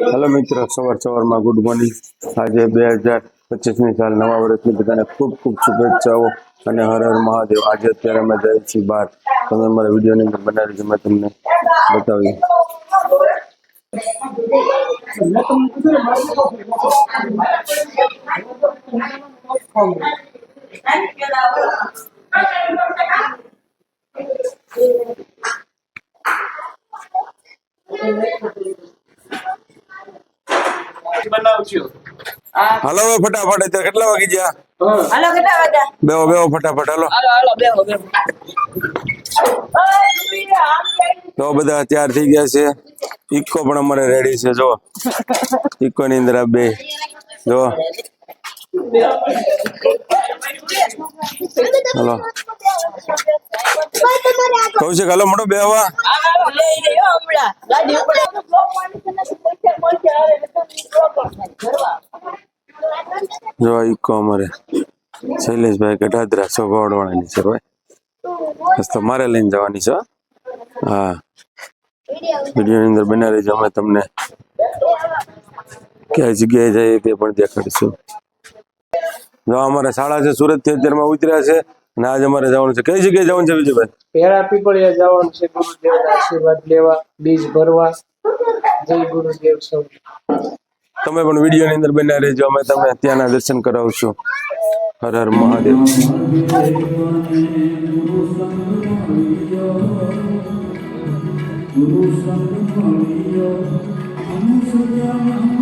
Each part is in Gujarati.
હેલો મિત્રો, સવાર સવારમાં ગુડ મોર્નિંગ. આજે બે હજાર પચીસની સાલ, નવા વર્ષની બધાને ખૂબ ખૂબ શુભેચ્છાઓ અને હર હર મહાદેવ. આજે અત્યારે અમે જઈએ છીએ બહાર. તમે અમારા વિડીયોની અંદર બનાવી છે, મેં તમને બતાવ્યું. બનાવજો. હાલો ફટાફટ અત્યારે કેટલા વાગી ગયા? હાલો કેટલા વાગ્યા? બેહો બેહો ફટાફટ હાલો. હાલો હાલો બેહો બેહો. તો બધા તૈયાર થઈ ગયા છે. ઇકો પણ અમારે રેડી છે જો. ઇકો ની અંદર આ બે. જો. હાલો. કૌશિક હાલો મોટો બે હવા. જો ઇકો અમારે શૈલેષભાઈ ગઢાદરા સોભાવડ વાળાની છે, ભાઈ. તો મારે લઈને જવાની છે, હો. વિડીયોની અંદર બના રહેજો, અમે તમને ક્યાંય જગ્યાએ જઈએ તે પણ દેખાડીશું. જો અમારે શાળા છે સુરતથી અત્યારમાં ઉતર્યા છે અને આજે અમારે જવાનું છે. કઈ જગ્યાએ જવાનું છે વિજયભાઈ? પેરા પીપળિયા જવાનું છે ગુરુદેવ આશીર્વાદ લેવા બીજ ભરવા. જય ગુરુદેવ સૌ. તમે પણ વિડીયોની અંદર બન્યા રહેજો. અમે તમને ત્યાંના દર્શન કરાવશું. હર હર મહાદેવ. પહોરે આકરિયો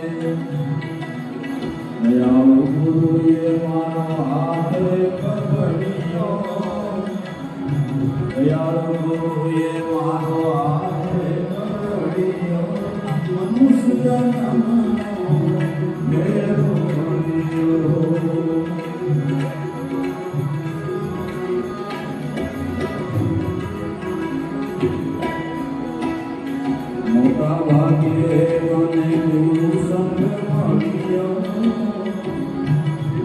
મોટા ભાગ્યે મને ગુરુ સંગ મળ્યો.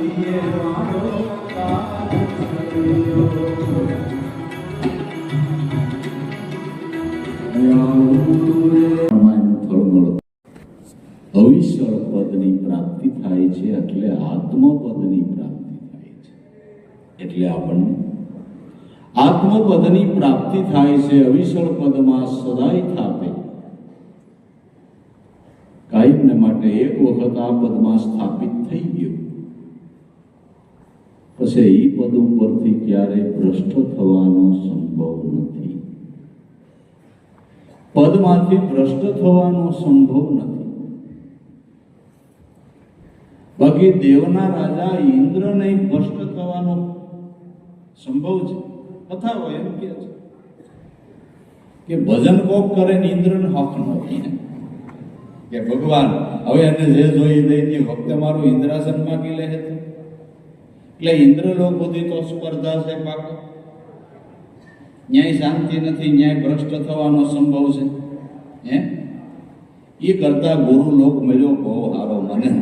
ભગતીએ મારો કાજ સક્રિયો ભવિષ્ય પદની પ્રાપ્તિ થાય છે એટલે આત્મપદની પ્રાપ્તિ થાય છે. એટલે આપણને આત્મપદની પ્રાપ્તિ થાય છે અવિષળ પદમાં સદાય થાપે. કાયમને માટે એક વખત આ પદમાં સ્થાપિત થઈ ગયો. પછી એ પદ ઉપરથી ક્યારેય ભ્રષ્ટ થવાનો સંભવ નથી. પદમાંથી ભ્રષ્ટ થવાનો સંભવ નથી. બાકી દેવના રાજા ઇન્દ્રને ભ્રષ્ટ થવાનો સંભવ છે. કથા હોય એમ કે છે કે ભજન કોક કરે ને ઇન્દ્રને હક નથી કે ભગવાન, હવે એને જે જોઈ દઈ તે વખતે મારું ઇન્દ્રાસન માગી લે છે. એટલે ઇન્દ્રલોક સુધી તો સ્પર્ધા છે પાકો. ન્યાય શાંતિ નથી, ન્યાય ભ્રષ્ટ થવાનો સંભવ છે. હે? એ કરતા ગુરુ લોક મળ્યો બહુ સારો, મને